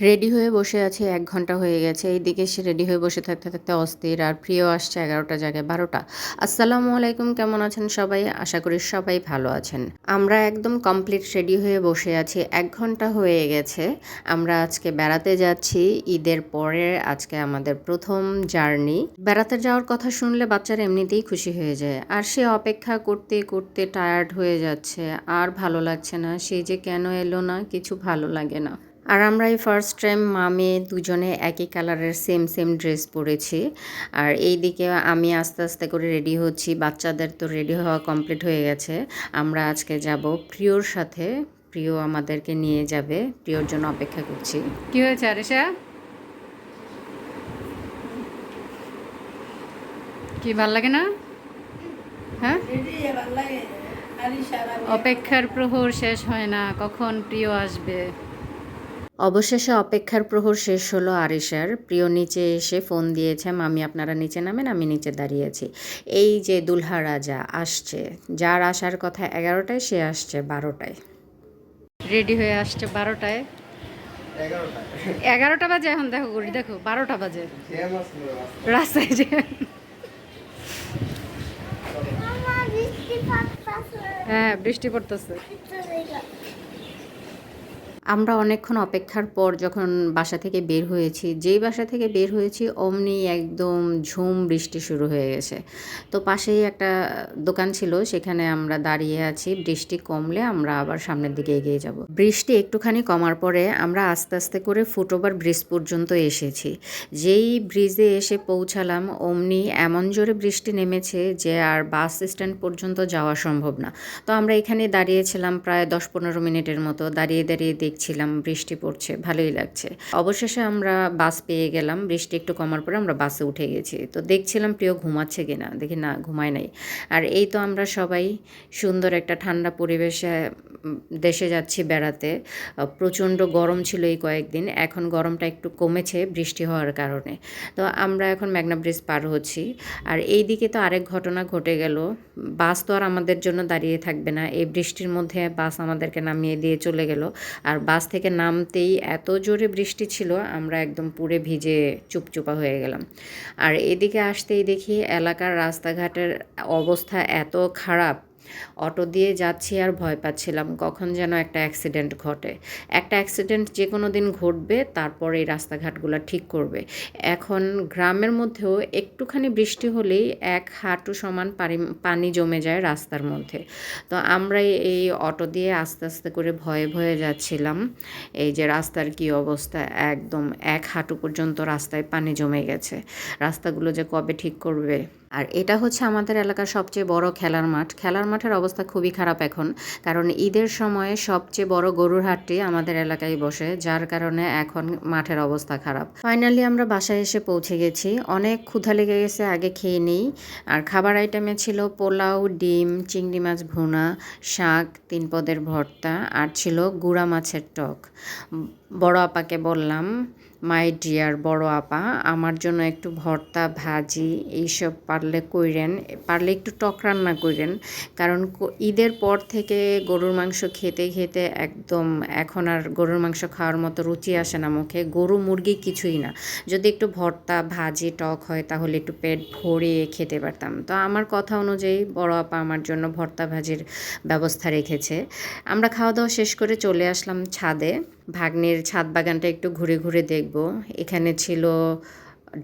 Ready হয়ে বসে আছি, এক ঘণ্টা হয়ে গেছে। এইদিকে সে রেডি হয়ে বসে থাকতে থাকতে অস্থির আর প্রিয় আসছে এগারোটা জায়গায় বারোটা। আসসালামু আলাইকুম, কেমন আছেন সবাই? আশা করি সবাই ভালো আছেন। আমরা একদম কমপ্লিট রেডি হয়ে বসে আছি। এক ঘণ্টা হয়ে গেছে। আমরা আজকে বেড়াতে যাচ্ছি। ঈদের পরে আজকে আমাদের প্রথম জার্নি। বেড়াতে যাওয়ার কথা শুনলে বাচ্চারা এমনিতেই খুশি হয়ে যায়। আর সে অপেক্ষা করতে করতে টায়ার্ড হয়ে যাচ্ছে। আর ভালো লাগছে না। সে যে কেন এলো না, কিছু ভালো লাগে না। আর আমরা এই ফার্স্ট টাইম মামে দুজনে একই কালারের সেম সেম ড্রেস পরেছি। আর এই দিকে আমি আস্তে আস্তে করে রেডি হচ্ছি। বাচ্চাদের তো রেডি হওয়া কমপ্লিট হয়ে গেছে। আমরা আজকে যাব প্রিয়র সাথে। প্রিয় আমাদেরকে নিয়ে যাবে। প্রিয়র জন্য অপেক্ষা করছি। কি হয়েছে, আরিশা? কি, ভালো লাগে না? হ্যাঁ? অপেক্ষার প্রহর শেষ হয় না। কখন প্রিয় আসবে? অবশেষে অপেক্ষার প্রহর শেষ হলো আরিশার। প্রিয় নিচে এসে ফোন দিয়েছে মামি আপনারা নিচে নামেন আমি নিচে দাঁড়িয়েছি এই যে দুলহা রাজা আসছে যার আসার কথা এগারোটায় সে আসছে বারোটায়। রেডি হয়ে আসছে বারোটায়? এগারোটা বাজে এখন দেখো করি দেখো বারোটা বাজে। রাস্তায় যে হ্যাঁ বৃষ্টি পড়তেছে। আমরা অনেকক্ষণ অপেক্ষার পর যখন বাসা থেকে বের হয়েছি, যেই বাসা থেকে বের হয়েছি অমনি একদম ঝুম বৃষ্টি শুরু হয়ে গেছে। তো পাশেই একটা দোকান ছিল, সেখানে আমরা দাঁড়িয়ে আছি। বৃষ্টি কমলে আমরা আবার সামনের দিকে এগিয়ে যাব। বৃষ্টি একটুখানি কমার পরে আমরা আস্তে আস্তে করে ফুটওভার ব্রিজ পর্যন্ত এসেছি। যেই ব্রিজে এসে পৌঁছালাম, অমনি এমন জোরে বৃষ্টি নেমেছে যে আর বাস স্ট্যান্ড পর্যন্ত যাওয়া সম্ভব না। তো আমরা এখানে দাঁড়িয়েছিলাম প্রায় দশ পনেরো মিনিটের মতো। দাঁড়িয়ে দাঁড়িয়ে দেখছিলাম, বৃষ্টি পড়ছে, ভালোই লাগছে। অবশেষে আমরা বাস পেয়ে গেলাম, বৃষ্টি একটু কমার পরে আমরা বাসে উঠে গেছি। তো দেখছিলাম প্রিয় ঘুমাচ্ছে কিনা, দেখি না, ঘুমায় নাই। আর এই তো আমরা সবাই সুন্দর একটা ঠান্ডা পরিবেশে দেশে যাচ্ছি বেড়াতে। প্রচণ্ড গরম ছিল এই কয়েকদিন, এখন গরমটা একটু কমেছে বৃষ্টি হওয়ার কারণে। তো আমরা এখন মেঘনা ব্রিজ পার হচ্ছি। আর এই দিকে তো আরেক ঘটনা ঘটে গেল, বাস তো আর আমাদের জন্য দাঁড়িয়ে থাকবে না। এই বৃষ্টির মধ্যে বাস আমাদেরকে নামিয়ে দিয়ে চলে গেল। আর বাস থেকে নামতেই এত জোরে বৃষ্টি ছিল, আমরা একদম পুরে ভিজে চুপচুপা হয়ে গেলাম। আর এদিকে আসতেই দেখি এলাকার রাস্তাঘাটের অবস্থা এত খারাপ অটো দিয়ে যাচ্ছি আর ভয় পাচ্ছিলাম, কখন যেন একটা অ্যাক্সিডেন্ট ঘটে। একটা অ্যাক্সিডেন্ট যে কোনো দিন ঘটবে, তারপরে এই রাস্তাঘাটগুলো ঠিক করবে। এখন গ্রামের মধ্যেও একটুখানি বৃষ্টি হলেই এক হাঁটু সমান পানি জমে যায় রাস্তার মধ্যে। তো আমরা এই অটো দিয়ে আস্তে আস্তে করে ভয়ে ভয়ে যাচ্ছিলাম। এই যে রাস্তার কি অবস্থা, একদম এক হাঁটু পর্যন্ত রাস্তায় পানি জমে গেছে। রাস্তাগুলো যে কবে ঠিক করবে? আর এটা হচ্ছে আমাদের এলাকার সবচেয়ে বড় খেলার মাঠ। খেলার মাঠের অবস্থা খুবই খারাপ এখন, কারণ ঈদের সময়ে সবচেয়ে বড় গরুর হাটটি আমাদের এলাকায় বসে, যার কারণে এখন মাঠের অবস্থা খারাপ। ফাইনালি আমরা বাসায় এসে পৌঁছে গেছি। অনেক ক্ষুধা লেগে গেছে, আগে খেয়ে নিই। আর খাবার আইটেমে ছিল পোলাও, ডিম, চিংড়ি মাছ ভুনা, শাক, তিন পদের ভর্তা, আর ছিল গুড়া মাছের টক। বড় আপাকে বললাম মাই ডিয়ার বড় আপা, আমার জন্য একটু ভর্তা, ভাজি এইসব পারলে কইরেন, পারলে একটু টক রান্না কইরেন। কারণ ঈদের পর থেকে গরুর মাংস খেতে খেতে একদম এখন আর গরুর মাংস খাওয়ার মতো রুচি আসে না মুখে, গরু মুরগি কিছুই না। যদি একটু ভর্তা, ভাজি, টক হয় তাহলে একটু পেট ভরিয়ে খেতে পারতাম। তো আমার কথা অনুযায়ী বড় আপা আমার জন্য ভর্তা, ভাজির ব্যবস্থা রেখেছে। আমরা খাওয়া দাওয়া শেষ করে চলে আসলাম ছাদে। ভাগ্নের ছাদ বাগানটা একটু ঘুরে ঘুরে দেখব। এখানে ছিল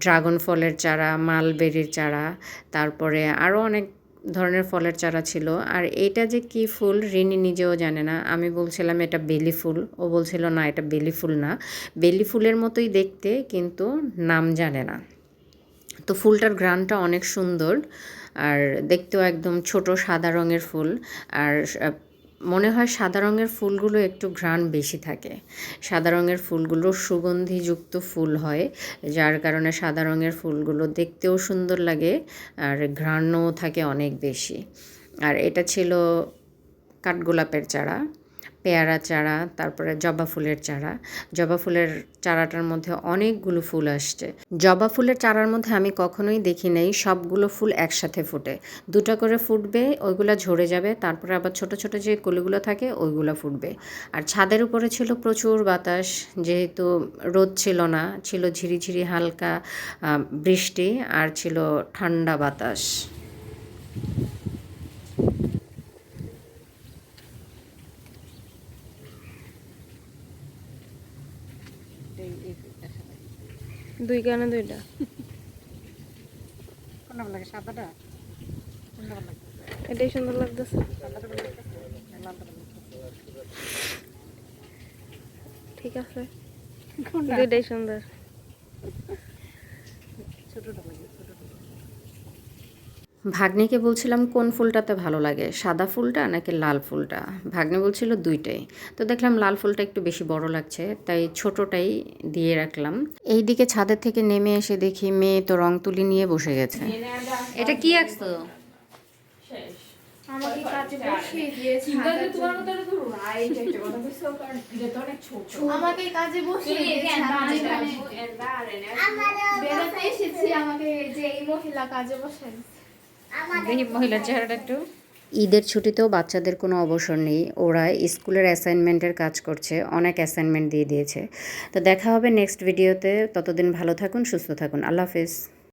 ড্রাগন ফলের চারা, মালবেরির চারা, তারপরে আরও অনেক ধরনের ফলের চারা ছিল। আর এইটা যে কি ফুল রিনি নিজেও জানে না। আমি বলছিলাম এটা বেলি ফুল। ও বলছিল, না, এটা বেলি ফুল না। বেলি ফুলের মতোই দেখতে, কিন্তু নাম জানে না। তো ফুলটার গ্রানটা অনেক সুন্দর। আর দেখতেও একদম ছোট সাদা রঙের ফুল। আর মনে হয় সাদা রঙের ফুলগুলো একটু ঘ্রাণ বেশি থাকে। সাদা রঙের ফুলগুলো সুগন্ধিযুক্ত ফুল হয়, যার কারণে সাদা রঙের ফুলগুলো দেখতেও সুন্দর লাগে আর ঘ্রাণও থাকে অনেক বেশি। আর এটা ছিল কাঠগোলাপের চারা। পেয়ারা চারা, তারপরে জবা ফুলের চারা। জবা ফুলের চারাটার মধ্যে অনেকগুলো ফুল আসছে। জবা ফুলের চারার মধ্যে আমি কখনোই দেখি নাই, সবগুলো ফুল একসাথে ফুটে। দুটো করে ফুটবে, ওইগুলো ঝরে যাবে, তারপরে আবার ছোট ছোট যে কলিগুলো থাকে, ওইগুলো ফুটবে। আর ছাদের উপরে ছিল প্রচুর বাতাস, যেহেতু রোদ ছিল না, ছিল ঝিরিঝিরি হালকা বৃষ্টি, আর ছিল ঠান্ডা বাতাস। দুই কানে দুইটা। কোনটা ভালো লাগে সাদাটা? কোনটা ভালো লাগে? এটাই সুন্দর লাগতেছে। ঠিক আছে। দুইটাই সুন্দর। ছোটটা লাগে ছোটটা ভাগ্নিকে বলছিলাম কোন ফুলটাতে ভালো লাগে সাদা ফুলটা নাকি লাল ফুলটা? ভাগ্নি বলছিল দুইটাই। তো দেখলাম লাল ফুলটা একটু বেশি বড় লাগছে তাই ছোটটাই দিয়ে রাখলাম। এইদিকে ছাদের থেকে নেমে এসে দেখি মেয়ে তো রং তুলি নিয়ে বসে গেছে। এটা কি আঁকছো? আমাকে কাজে দিয়েছে আমাকে যে এই মহিলা কাজে বসে চেহারাটা একটু। ঈদের ছুটিতেও বাচ্চাদের কোনো অবসর নেই। ওরা স্কুলের অ্যাসাইনমেন্টের কাজ করছে, অনেক অ্যাসাইনমেন্ট দিয়ে দিয়েছে। তো দেখা হবে নেক্সট ভিডিওতে ততদিন ভালো থাকুন, সুস্থ থাকুন। আল্লাহ হাফিজ।